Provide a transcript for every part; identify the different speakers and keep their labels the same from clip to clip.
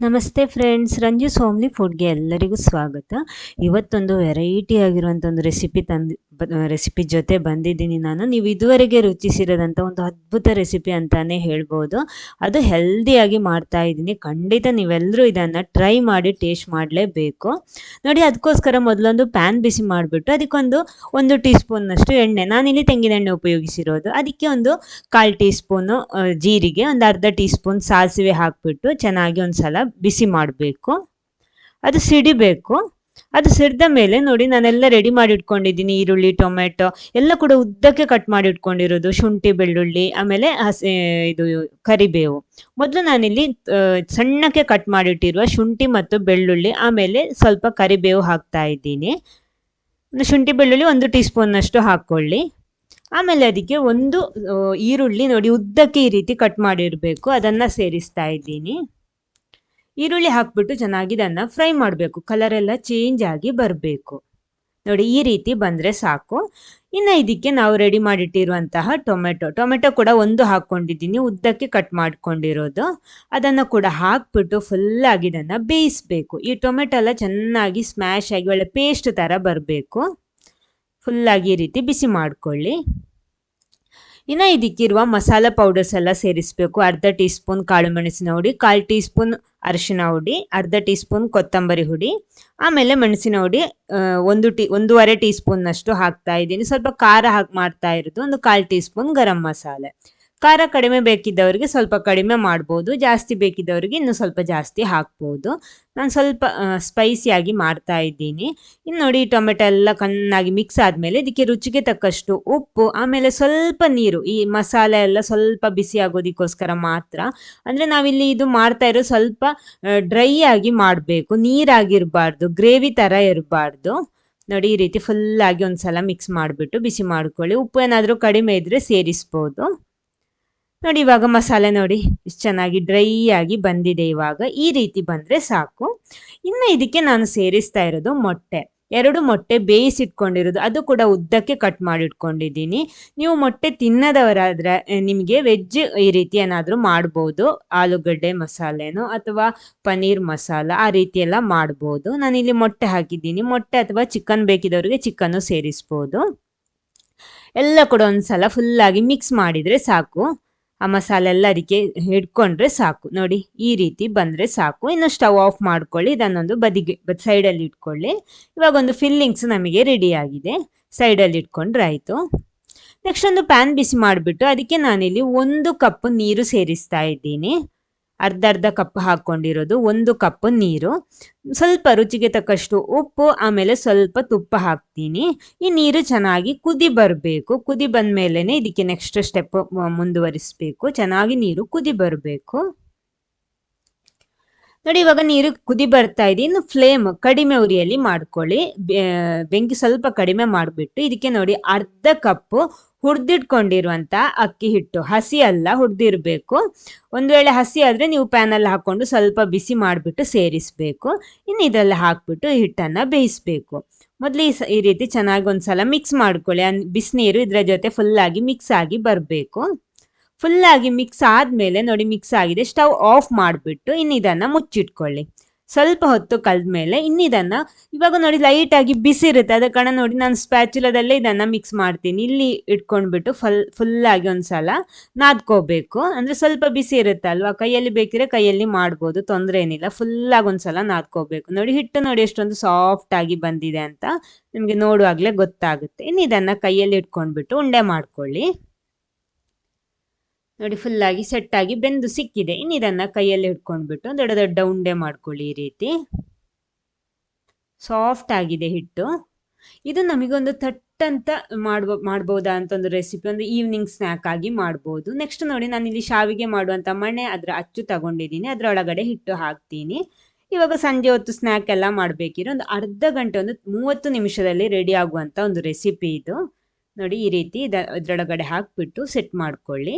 Speaker 1: ನಮಸ್ತೆ ಫ್ರೆಂಡ್ಸ್ ರಂಜು ಸೋಮ್ಲಿ ಫುಡ್ಗೆ ಎಲ್ಲರಿಗೂ ಸ್ವಾಗತ. ಇವತ್ತೊಂದು ವೆರೈಟಿ ಆಗಿರುವಂಥ ಒಂದು ರೆಸಿಪಿ ತಂದು ರೆಸಿಪಿ ಜೊತೆ ಬಂದಿದ್ದೀನಿ ನಾನು. ನೀವು ಇದುವರೆಗೆ ರುಚಿಸಿರೋದಂಥ ಒಂದು ಅದ್ಭುತ ರೆಸಿಪಿ ಅಂತಲೇ ಹೇಳ್ಬೋದು. ಅದು ಹೆಲ್ದಿಯಾಗಿ ಮಾಡ್ತಾ ಇದ್ದೀನಿ. ಖಂಡಿತ ನೀವೆಲ್ಲರೂ ಇದನ್ನು ಟ್ರೈ ಮಾಡಿ ಟೇಸ್ಟ್ ಮಾಡಲೇಬೇಕು. ನೋಡಿ ಅದಕ್ಕೋಸ್ಕರ ಮೊದಲೊಂದು ಪ್ಯಾನ್ ಬಿಸಿ ಮಾಡಿಬಿಟ್ಟು ಅದಕ್ಕೊಂದು ಒಂದು ಟೀ ಸ್ಪೂನ್ನಷ್ಟು ಎಣ್ಣೆ, ನಾನಿಲ್ಲಿ ತೆಂಗಿನ ಎಣ್ಣೆ ಉಪಯೋಗಿಸಿರೋದು. ಅದಕ್ಕೆ ಒಂದು ಕಾಲು ಟೀ ಸ್ಪೂನು ಜೀರಿಗೆ, ಒಂದು ಅರ್ಧ ಟೀ ಸ್ಪೂನ್ ಸಾಸಿವೆ ಹಾಕಿಬಿಟ್ಟು ಚೆನ್ನಾಗಿ ಒಂದು ಸಲ ಬಿಸಿ ಮಾಡಬೇಕು. ಅದು ಸಿಡಿಬೇಕು. ಅದು ಸಿಡ್ದ ಮೇಲೆ ನೋಡಿ ನಾನೆಲ್ಲ ರೆಡಿ ಮಾಡಿ ಇಟ್ಕೊಂಡಿದ್ದೀನಿ ಈರುಳ್ಳಿ ಟೊಮೆಟೊ ಎಲ್ಲ ಕೂಡ ಉದ್ದಕ್ಕೆ ಕಟ್ ಮಾಡಿ ಇಟ್ಕೊಂಡಿರೋದು ಶುಂಠಿ, ಬೆಳ್ಳುಳ್ಳಿ, ಆಮೇಲೆ ಹಸಿ, ಇದು ಕರಿಬೇವು. ಮೊದಲು ನಾನಿಲ್ಲಿ ಸಣ್ಣಕ್ಕೆ ಕಟ್ ಮಾಡಿಟ್ಟಿರುವ ಶುಂಠಿ ಮತ್ತು ಬೆಳ್ಳುಳ್ಳಿ, ಆಮೇಲೆ ಸ್ವಲ್ಪ ಕರಿಬೇವು ಹಾಕ್ತಾ ಇದ್ದೀನಿ. ಶುಂಠಿ, ಬೆಳ್ಳುಳ್ಳಿ ಒಂದು ಟೀ ಸ್ಪೂನ್ನಷ್ಟು ಹಾಕ್ಕೊಳ್ಳಿ. ಆಮೇಲೆ ಅದಕ್ಕೆ ಒಂದು ಈರುಳ್ಳಿ ನೋಡಿ ಉದ್ದಕ್ಕೆ ಈ ರೀತಿ ಕಟ್ ಮಾಡಿರಬೇಕು. ಅದನ್ನು ಸೇರಿಸ್ತಾ ಇದ್ದೀನಿ. ಈರುಳ್ಳಿ ಹಾಕ್ಬಿಟ್ಟು ಚೆನ್ನಾಗಿ ಇದನ್ನು ಫ್ರೈ ಮಾಡಬೇಕು. ಕಲರ್ ಎಲ್ಲ ಚೇಂಜ್ ಆಗಿ ಬರಬೇಕು. ನೋಡಿ, ಈ ರೀತಿ ಬಂದರೆ ಸಾಕು. ಇನ್ನು ಇದಕ್ಕೆ ನಾವು ರೆಡಿ ಮಾಡಿಟ್ಟಿರುವಂತಹ ಟೊಮೆಟೊ. ಟೊಮೆಟೊ ಕೂಡ ಒಂದು ಹಾಕ್ಕೊಂಡಿದ್ದೀನಿ, ಉದ್ದಕ್ಕೆ ಕಟ್ ಮಾಡ್ಕೊಂಡಿರೋದು. ಅದನ್ನು ಕೂಡ ಹಾಕ್ಬಿಟ್ಟು ಫುಲ್ಲಾಗಿ ಇದನ್ನು ಬೇಯಿಸಬೇಕು. ಈ ಟೊಮೆಟೊ ಎಲ್ಲ ಚೆನ್ನಾಗಿ ಸ್ಮ್ಯಾಶ್ ಆಗಿ ಒಳ್ಳೆ ಪೇಸ್ಟ್ ಥರ ಬರಬೇಕು. ಫುಲ್ಲಾಗಿ ಈ ರೀತಿ ಬಿಸಿ ಮಾಡ್ಕೊಳ್ಳಿ. ಇನ್ನು ಇದಕ್ಕಿರುವ ಮಸಾಲ ಪೌಡರ್ಸ್ ಎಲ್ಲ ಸೇರಿಸಬೇಕು. ಅರ್ಧ ಟೀ ಸ್ಪೂನ್ ಕಾಳು ಮೆಣಸಿನ ಹುಡಿ, ಕಾಲು ಟೀ ಸ್ಪೂನ್ ಅರಿಶಿನ ಹುಡಿ, ಅರ್ಧ ಟೀ ಸ್ಪೂನ್ ಕೊತ್ತಂಬರಿ ಹುಡಿ, ಆಮೇಲೆ ಮೆಣಸಿನ ಹುಡಿ ಒಂದು ಟೀ, ಒಂದೂವರೆ ಟೀ ಸ್ಪೂನ್ನಷ್ಟು ಹಾಕ್ತಾ ಇದ್ದೀನಿ. ಸ್ವಲ್ಪ ಖಾರ ಹಾಕಿ ಮಾಡ್ತಾ ಇರೋದು. ಒಂದು ಕಾಲು ಟೀ ಸ್ಪೂನ್ ಗರಂ ಮಸಾಲೆ. ಖಾರ ಕಡಿಮೆ ಬೇಕಿದ್ದವರಿಗೆ ಸ್ವಲ್ಪ ಕಡಿಮೆ ಮಾಡ್ಬೋದು, ಜಾಸ್ತಿ ಬೇಕಿದ್ದವರಿಗೆ ಇನ್ನೂ ಸ್ವಲ್ಪ ಜಾಸ್ತಿ ಹಾಕ್ಬೋದು. ನಾನು ಸ್ವಲ್ಪ ಸ್ಪೈಸಿಯಾಗಿ ಮಾಡ್ತಾ ಇದ್ದೀನಿ. ಇನ್ನು ನೋಡಿ ಟೊಮೆಟೊ ಎಲ್ಲ ಕಣ್ಣಾಗಿ ಮಿಕ್ಸ್ ಆದಮೇಲೆ ಇದಕ್ಕೆ ರುಚಿಗೆ ತಕ್ಕಷ್ಟು ಉಪ್ಪು, ಆಮೇಲೆ ಸ್ವಲ್ಪ ನೀರು, ಈ ಮಸಾಲೆ ಎಲ್ಲ ಸ್ವಲ್ಪ ಬಿಸಿ ಆಗೋದಕ್ಕೋಸ್ಕರ ಮಾತ್ರ. ಅಂದರೆ ನಾವಿಲ್ಲಿ ಇದು ಮಾಡ್ತಾ ಇರೋ ಸ್ವಲ್ಪ ಡ್ರೈ ಆಗಿ ಮಾಡಬೇಕು, ನೀರಾಗಿರಬಾರ್ದು ಗ್ರೇವಿ ಥರ ಇರಬಾರ್ದು. ನೋಡಿ ಈ ರೀತಿ ಫುಲ್ಲಾಗಿ ಒಂದು ಸಲ ಮಿಕ್ಸ್ ಮಾಡಿಬಿಟ್ಟು ಬಿಸಿ ಮಾಡ್ಕೊಳ್ಳಿ. ಉಪ್ಪು ಏನಾದರೂ ಕಡಿಮೆ ಇದ್ದರೆ ಸೇರಿಸ್ಬೋದು. ನೋಡಿ ಇವಾಗ ಮಸಾಲೆ ನೋಡಿ, ಇಷ್ಟು ಚೆನ್ನಾಗಿ ಡ್ರೈ ಆಗಿ ಬಂದಿದೆ ಇವಾಗ. ಈ ರೀತಿ ಬಂದರೆ ಸಾಕು. ಇನ್ನು ಇದಕ್ಕೆ ನಾನು ಸೇರಿಸ್ತಾ ಇರೋದು ಮೊಟ್ಟೆ. ಎರಡು ಮೊಟ್ಟೆ ಬೇಯಿಸಿಟ್ಕೊಂಡಿರೋದು. ಅದು ಕೂಡ ಉದ್ದಕ್ಕೆ ಕಟ್ ಮಾಡಿಟ್ಕೊಂಡಿದ್ದೀನಿ. ನೀವು ಮೊಟ್ಟೆ ತಿನ್ನದವರಾದರೆ ನಿಮಗೆ ವೆಜ್ ಈ ರೀತಿ ಏನಾದರೂ ಮಾಡ್ಬೋದು. ಆಲೂಗಡ್ಡೆ ಮಸಾಲೆನೋ ಅಥವಾ ಪನ್ನೀರ್ ಮಸಾಲ, ಆ ರೀತಿ ಎಲ್ಲ ಮಾಡ್ಬೋದು. ನಾನಿಲ್ಲಿ ಮೊಟ್ಟೆ ಹಾಕಿದ್ದೀನಿ. ಮೊಟ್ಟೆ ಅಥವಾ ಚಿಕನ್ ಬೇಕಿದ್ದವರಿಗೆ ಚಿಕನ್ನು ಸೇರಿಸ್ಬೋದು. ಎಲ್ಲ ಕೂಡ ಒಂದು ಸಲ ಫುಲ್ಲಾಗಿ ಮಿಕ್ಸ್ ಮಾಡಿದರೆ ಸಾಕು. ಆ ಮಸಾಲೆ ಎಲ್ಲ ಅದಕ್ಕೆ ಹಿಡ್ಕೊಂಡ್ರೆ ಸಾಕು. ನೋಡಿ, ಈ ರೀತಿ ಬಂದರೆ ಸಾಕು. ಇನ್ನು ಸ್ಟವ್ ಆಫ್ ಮಾಡ್ಕೊಳ್ಳಿ, ಇದನ್ನೊಂದು ಬದಿಗೆ ಸೈಡಲ್ಲಿ ಇಟ್ಕೊಳ್ಳಿ. ಇವಾಗ ಒಂದು ಫಿಲ್ಲಿಂಗ್ಸ್ ನಮಗೆ ರೆಡಿ ಆಗಿದೆ. ಸೈಡಲ್ಲಿ ಇಟ್ಕೊಂಡ್ರೆ ಆಯಿತು. ನೆಕ್ಸ್ಟ್ ಒಂದು ಪ್ಯಾನ್ ಬಿಸಿ ಮಾಡಿಬಿಟ್ಟು, ಅದಕ್ಕೆ ನಾನಿಲ್ಲಿ ಒಂದು ಕಪ್ ನೀರು ಸೇರಿಸ್ತಾ ಇದ್ದೀನಿ. ಅರ್ಧ ಅರ್ಧ ಕಪ್ ಹಾಕ್ಕೊಂಡಿರೋದು, ಒಂದು ಕಪ್ ನೀರು. ಸ್ವಲ್ಪ ರುಚಿಗೆ ತಕ್ಕಷ್ಟು ಉಪ್ಪು, ಆಮೇಲೆ ಸ್ವಲ್ಪ ತುಪ್ಪ ಹಾಕ್ತೀನಿ. ಈ ನೀರು ಚೆನ್ನಾಗಿ ಕುದಿ ಬರಬೇಕು. ಕುದಿ ಬಂದ ಇದಕ್ಕೆ ನೆಕ್ಸ್ಟ್ ಸ್ಟೆಪ್ ಮುಂದುವರಿಸಬೇಕು. ಚೆನ್ನಾಗಿ ನೀರು ಕುದಿ ಬರಬೇಕು. ನೋಡಿ, ಇವಾಗ ನೀರು ಕುದಿ ಬರ್ತಾ ಇದೆ. ಇನ್ನು ಫ್ಲೇಮ್ ಕಡಿಮೆ ಉರಿಯಲ್ಲಿ ಮಾಡ್ಕೊಳ್ಳಿ. ಬೆಂಕಿ ಸ್ವಲ್ಪ ಕಡಿಮೆ ಮಾಡಿಬಿಟ್ಟು, ಇದಕ್ಕೆ ನೋಡಿ ಅರ್ಧ ಕಪ್ಪು ಹುರಿದಿಟ್ಕೊಂಡಿರುವಂಥ ಅಕ್ಕಿ ಹಿಟ್ಟು. ಹಸಿ ಅಲ್ಲ, ಹುರಿದಿರಬೇಕು. ಒಂದು ವೇಳೆ ಹಸಿ ಆದರೆ ನೀವು ಪ್ಯಾನಲ್ಲಿ ಹಾಕ್ಕೊಂಡು ಸ್ವಲ್ಪ ಬಿಸಿ ಮಾಡಿಬಿಟ್ಟು ಸೇರಿಸಬೇಕು. ಇನ್ನು ಇದೆಲ್ಲ ಹಾಕ್ಬಿಟ್ಟು ಹಿಟ್ಟನ್ನು ಬೇಯಿಸಬೇಕು. ಮೊದಲು ಈ ರೀತಿ ಚೆನ್ನಾಗಿ ಒಂದು ಸಲ ಮಿಕ್ಸ್ ಮಾಡ್ಕೊಳ್ಳಿ ಬಿಸಿನೀರು ಇದರ ಜೊತೆ ಫುಲ್ಲಾಗಿ ಮಿಕ್ಸ್ ಆಗಿ ಬರಬೇಕು. ಫುಲ್ಲಾಗಿ ಮಿಕ್ಸ್ ಆದಮೇಲೆ ನೋಡಿ ಮಿಕ್ಸ್ ಆಗಿದೆ. ಸ್ಟವ್ ಆಫ್ ಮಾಡಿಬಿಟ್ಟು ಇನ್ನು ಇದನ್ನು ಮುಚ್ಚಿಟ್ಕೊಳ್ಳಿ. ಸ್ವಲ್ಪ ಹೊತ್ತು ಕಳೆದ್ಮೇಲೆ ಇನ್ನಿದನ್ನ ಇವಾಗ ನೋಡಿ ಲೈಟಾಗಿ ಬಿಸಿ ಇರುತ್ತೆ. ಅದ ಕಣ ನೋಡಿ ನಾನು ಸ್ಪ್ಯಾಚುಲದಲ್ಲೇ ಇದನ್ನ ಮಿಕ್ಸ್ ಮಾಡ್ತೀನಿ. ಇಲ್ಲಿ ಇಟ್ಕೊಂಡ್ಬಿಟ್ಟು ಫುಲ್ ಆಗಿ ಒಂದು ಸಲ ನಾದ್ಕೋಬೇಕು. ಅಂದ್ರೆ ಸ್ವಲ್ಪ ಬಿಸಿ ಇರುತ್ತೆ ಅಲ್ವಾ? ಕೈಯಲ್ಲಿ ಬೇಕಿದ್ರೆ ಕೈಯಲ್ಲಿ ಮಾಡ್ಬೋದು. ತೊಂದರೆ ಏನಿಲ್ಲ. ಫುಲ್ ಆಗಿ ಒಂದ್ಸಲ ನಾದ್ಕೋಬೇಕು. ನೋಡಿ ಹಿಟ್ಟು ನೋಡಿ ಎಷ್ಟೊಂದು ಸಾಫ್ಟ್ ಆಗಿ ಬಂದಿದೆ ಅಂತ ನಿಮಗೆ ನೋಡುವಾಗಲೇ ಗೊತ್ತಾಗುತ್ತೆ. ಇನ್ನು ಕೈಯಲ್ಲಿ ಇಟ್ಕೊಂಡ್ಬಿಟ್ಟು ಉಂಡೆ ಮಾಡ್ಕೊಳ್ಳಿ. ನೋಡಿ ಫುಲ್ಲಾಗಿ ಆಗಿ ಬೆಂದು ಸಿಕ್ಕಿದೆ. ಇನ್ನು ಇದನ್ನ ಕೈಯಲ್ಲಿ ಹಿಡ್ಕೊಂಡ್ಬಿಟ್ಟು ದೊಡ್ಡ ದೊಡ್ಡ ಉಂಡೆ ಮಾಡ್ಕೊಳ್ಳಿ ಈ ರೀತಿ. ಸಾಫ್ಟ್ ಆಗಿದೆ ಹಿಟ್ಟು. ಇದು ನಮಗೊಂದು ತಟ್ಟಂತ ಮಾಡ್ಬೋ, ಮಾಡ್ಬೋದಾ ಅಂತ ಒಂದು ರೆಸಿಪಿ ಒಂದು ಈವ್ನಿಂಗ್ ಸ್ನ್ಯಾಕ್ ಆಗಿ ಮಾಡ್ಬೋದು. ನೆಕ್ಸ್ಟ್ ನೋಡಿ ನಾನು ಇಲ್ಲಿ ಶಾವಿಗೆ ಮಾಡುವಂಥ ಮಣೆ ಅದರ ಅಚ್ಚು ತಗೊಂಡಿದ್ದೀನಿ. ಅದರೊಳಗಡೆ ಹಿಟ್ಟು ಹಾಕ್ತೀನಿ. ಇವಾಗ ಸಂಜೆ ಹೊತ್ತು ಸ್ನ್ಯಾಕ್ ಎಲ್ಲ ಮಾಡಬೇಕಿರೋ ಒಂದು ಅರ್ಧ ಗಂಟೆ, ಒಂದು ಮೂವತ್ತು ನಿಮಿಷದಲ್ಲಿ ರೆಡಿ ಆಗುವಂಥ ಒಂದು ರೆಸಿಪಿ ಇದು. ನೋಡಿ, ಈ ರೀತಿ ಇದ, ಇದರೊಳಗಡೆ ಹಾಕಿಬಿಟ್ಟು ಸೆಟ್ ಮಾಡ್ಕೊಳ್ಳಿ.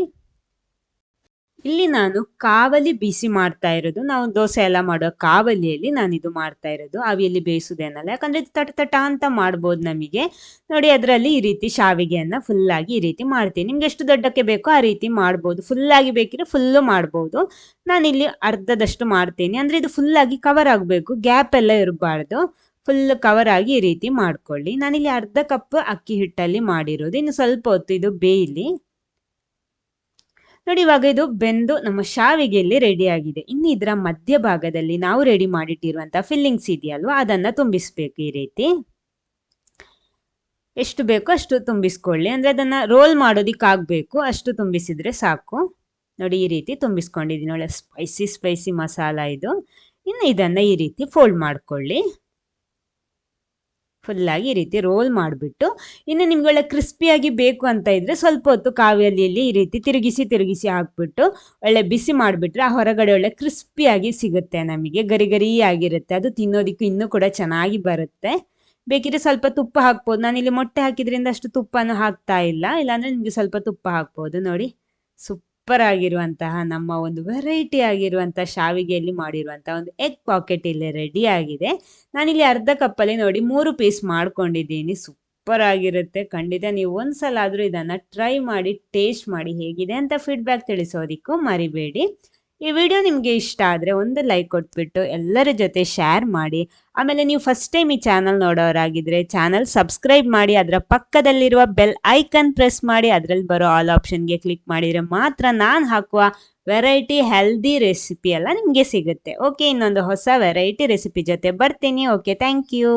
Speaker 1: ಇಲ್ಲಿ ನಾನು ಕಾವಲಿ ಬಿಸಿ ಮಾಡ್ತಾ ಇರೋದು. ನಾವು ದೋಸೆ ಎಲ್ಲ ಮಾಡೋ ಕಾವಲಿಯಲ್ಲಿ ನಾನು ಇದು ಮಾಡ್ತಾ ಇರೋದು. ಅವಿಯಲ್ಲಿ ಬೇಯಿಸೋದೇನಲ್ಲ ಯಾಕಂದ್ರೆ ಇದು ತಟ ತಟ ಅಂತ ಮಾಡ್ಬೋದು ನಮಗೆ. ನೋಡಿ, ಅದರಲ್ಲಿ ಈ ರೀತಿ ಶಾವಿಗೆಯನ್ನ ಫುಲ್ ಆಗಿ ಈ ರೀತಿ ಮಾಡ್ತೀನಿ. ನಿಮ್ಗೆ ಎಷ್ಟು ದೊಡ್ಡಕ್ಕೆ ಬೇಕೋ ಆ ರೀತಿ ಮಾಡ್ಬೋದು. ಫುಲ್ ಆಗಿ ಬೇಕಿದ್ರೆ ಫುಲ್ಲು ಮಾಡ್ಬೋದು. ಇಲ್ಲಿ ಅರ್ಧದಷ್ಟು ಮಾಡ್ತೀನಿ. ಅಂದ್ರೆ ಇದು ಫುಲ್ ಆಗಿ ಕವರ್ ಆಗಬೇಕು. ಗ್ಯಾಪ್ ಎಲ್ಲ ಇರಬಾರ್ದು. ಫುಲ್ ಕವರ್ ಆಗಿ ಈ ರೀತಿ ಮಾಡ್ಕೊಳ್ಳಿ. ನಾನಿಲ್ಲಿ ಅರ್ಧ ಕಪ್ ಅಕ್ಕಿ ಹಿಟ್ಟಲ್ಲಿ ಮಾಡಿರೋದು. ಇನ್ನು ಸ್ವಲ್ಪ ಹೊತ್ತು ಇದು ಬೇಯಲಿ. ನೋಡಿ, ಇವಾಗ ಇದು ಬೆಂದು ನಮ್ಮ ಶಾವಿಗೆಯಲ್ಲಿ ರೆಡಿ ಆಗಿದೆ. ಇನ್ನು ಇದರ ಮಧ್ಯಭಾಗದಲ್ಲಿ ನಾವು ರೆಡಿ ಮಾಡಿಟ್ಟಿರುವಂತಹ ಫಿಲ್ಲಿಂಗ್ಸ್ ಇದೆಯಲ್ವಾ? ಅದನ್ನ ತುಂಬಿಸ್ಬೇಕು ಈ ರೀತಿ. ಎಷ್ಟು ಬೇಕೋ ಅಷ್ಟು ತುಂಬಿಸ್ಕೊಳ್ಳಿ. ಅಂದ್ರೆ ಅದನ್ನ ರೋಲ್ ಮಾಡೋದಿಕ್ಕಾಗಬೇಕು. ಅಷ್ಟು ತುಂಬಿಸಿದ್ರೆ ಸಾಕು. ನೋಡಿ, ಈ ರೀತಿ ತುಂಬಿಸ್ಕೊಂಡಿದ್ದೀನಿ. ಒಳ್ಳೆ ಸ್ಪೈಸಿ ಸ್ಪೈಸಿ ಮಸಾಲ ಇದು. ಇನ್ನು ಇದನ್ನ ಈ ರೀತಿ ಫೋಲ್ಡ್ ಮಾಡ್ಕೊಳ್ಳಿ. ಫುಲ್ಲಾಗಿ ಈ ರೀತಿ ರೋಲ್ ಮಾಡಿಬಿಟ್ಟು, ಇನ್ನು ನಿಮ್ಗೆ ಒಳ್ಳೆ ಕ್ರಿಸ್ಪಿಯಾಗಿ ಬೇಕು ಅಂತ ಇದ್ದರೆ ಸ್ವಲ್ಪ ಹೊತ್ತು ಕಾವಿಯಲ್ಲಿ ಈ ರೀತಿ ತಿರುಗಿಸಿ ತಿರುಗಿಸಿ ಹಾಕ್ಬಿಟ್ಟು, ಒಳ್ಳೆ ಬಿಸಿ ಮಾಡಿಬಿಟ್ರೆ ಆ ಹೊರಗಡೆ ಒಳ್ಳೆ ಕ್ರಿಸ್ಪಿಯಾಗಿ ಸಿಗುತ್ತೆ ನಮಗೆ ಗರಿ ಗರಿ ಆಗಿರುತ್ತೆ ಅದು ತಿನ್ನೋದಕ್ಕೂ ಇನ್ನೂ ಕೂಡ ಚೆನ್ನಾಗಿ ಬರುತ್ತೆ. ಬೇಕಿದ್ರೆ ಸ್ವಲ್ಪ ತುಪ್ಪ ಹಾಕ್ಬೋದು. ನಾನಿಲ್ಲಿ ಮೊಟ್ಟೆ ಹಾಕಿದ್ರಿಂದ ಅಷ್ಟು ತುಪ್ಪನೂ ಹಾಕ್ತಾ ಇಲ್ಲ. ಇಲ್ಲಾಂದರೆ ನಿಮಗೆ ಸ್ವಲ್ಪ ತುಪ್ಪ ಹಾಕ್ಬೋದು. ನೋಡಿ, ಸುಪ್ ಸೂಪರ್ ಆಗಿರುವಂತಹ ನಮ್ಮ ಒಂದು ವೆರೈಟಿ ಆಗಿರುವಂತಹ ಶಾವಿಗೆಯಲ್ಲಿ ಮಾಡಿರುವಂತಹ ಒಂದು ಎಗ್ ಪಾಕೆಟ್ ಇಲ್ಲಿ ರೆಡಿ ಆಗಿದೆ. ನಾನಿಲ್ಲಿ ಅರ್ಧ ಕಪ್ಪಲ್ಲಿ ನೋಡಿ ಮೂರು ಪೀಸ್ ಮಾಡ್ಕೊಂಡಿದ್ದೀನಿ. ಸೂಪರ್ ಆಗಿರುತ್ತೆ ಖಂಡಿತ ನೀವು ಒಂದ್ಸಲ ಆದರೂ ಇದನ್ನು ಟ್ರೈ ಮಾಡಿ ಟೇಸ್ಟ್ ಮಾಡಿ ಹೇಗಿದೆ ಅಂತ ಫೀಡ್ಬ್ಯಾಕ್ ತಿಳಿಸೋದಿಕ್ಕೂ ಮರಿಬೇಡಿ. ಈ ವಿಡಿಯೋ ನಿಮಗೆ ಇಷ್ಟ ಆದರೆ ಒಂದು ಲೈಕ್ ಕೊಟ್ಬಿಟ್ಟು ಎಲ್ಲರ ಜೊತೆ ಶೇರ್ ಮಾಡಿ. ಆಮೇಲೆ ನೀವು ಫಸ್ಟ್ ಟೈಮ್ ಈ ಚಾನಲ್ ನೋಡೋರಾಗಿದ್ದರೆ ಚಾನಲ್ ಸಬ್ಸ್ಕ್ರೈಬ್ ಮಾಡಿ, ಅದರ ಪಕ್ಕದಲ್ಲಿರುವ ಬೆಲ್ ಐಕನ್ ಪ್ರೆಸ್ ಮಾಡಿ, ಅದರಲ್ಲಿ ಬರೋ ಆಲ್ ಆಪ್ಷನ್ಗೆ ಕ್ಲಿಕ್ ಮಾಡಿದರೆ ಮಾತ್ರ ನಾನು ಹಾಕುವ ವೆರೈಟಿ ಹೆಲ್ದಿ ರೆಸಿಪಿ ಎಲ್ಲ ನಿಮಗೆ ಸಿಗುತ್ತೆ. ಓಕೆ ಇನ್ನೊಂದು ಹೊಸ ವೆರೈಟಿ ರೆಸಿಪಿ ಜೊತೆ ಬರ್ತೀನಿ. Okay thank you